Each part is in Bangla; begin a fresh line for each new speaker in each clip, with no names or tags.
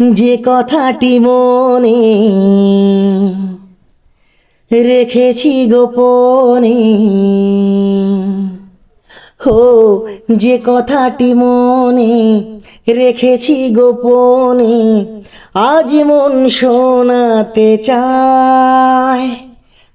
যে কথাটি মনে রেখেছি গোপনে। হো, যে কথাটি মনে রেখেছি গোপনে, আজ মন শোনাতে চায়।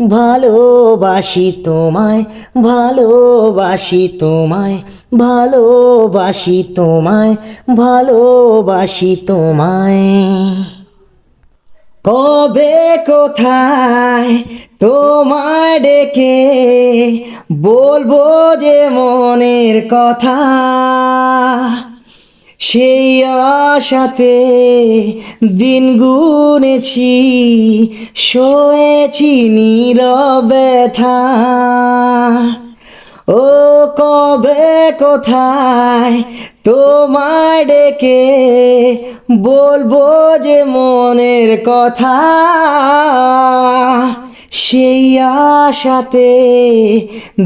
ভালোবাসি তোমায় ভালোবাসি তোমায় ভালোবাসি তোমায় ভালোবাসি তোমায়। কবে কোথায় তোমায় ডেকে বলব যে মনের কথা? সেই আশাতে দিন গুনেছি শোয়েছি নীরবে থা ও কবে কোথায় তোমায় ডেকে বলব যে মনের কথা? সেই আশাতে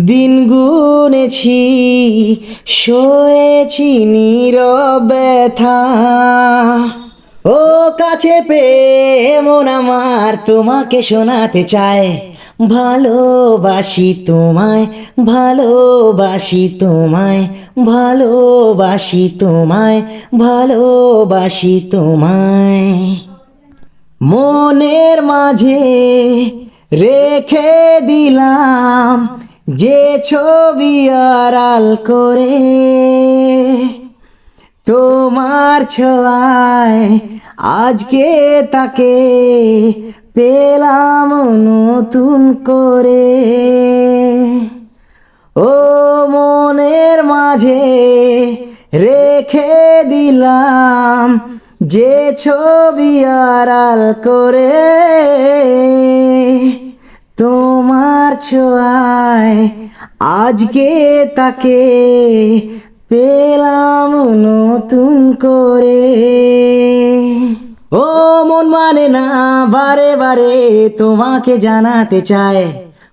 দিন গুনেছি শোয়েছি নীরবে থা ও কাছে পেয়ে মন আমার তোমাকে শোনাতে চায়, ভালোবাসি তোমায় ভালোবাসি তোমায় ভালোবাসি তোমায় ভালোবাসি তোমায়। মনের মাঝে রেখে দিলাম যে ছবি আড়াল করে। তোমার ছোঁয়ায় আজকে তাকে পেলাম নতুন করে। ও মনের মাঝে রেখে দিলাম যে ছবি আড়াল করে তোমার ছোঁয়ায় আজকে তাকে পেলাম নতুন করে। ও মন মানে না, বারে বারে তোমাকে জানাতে চায়।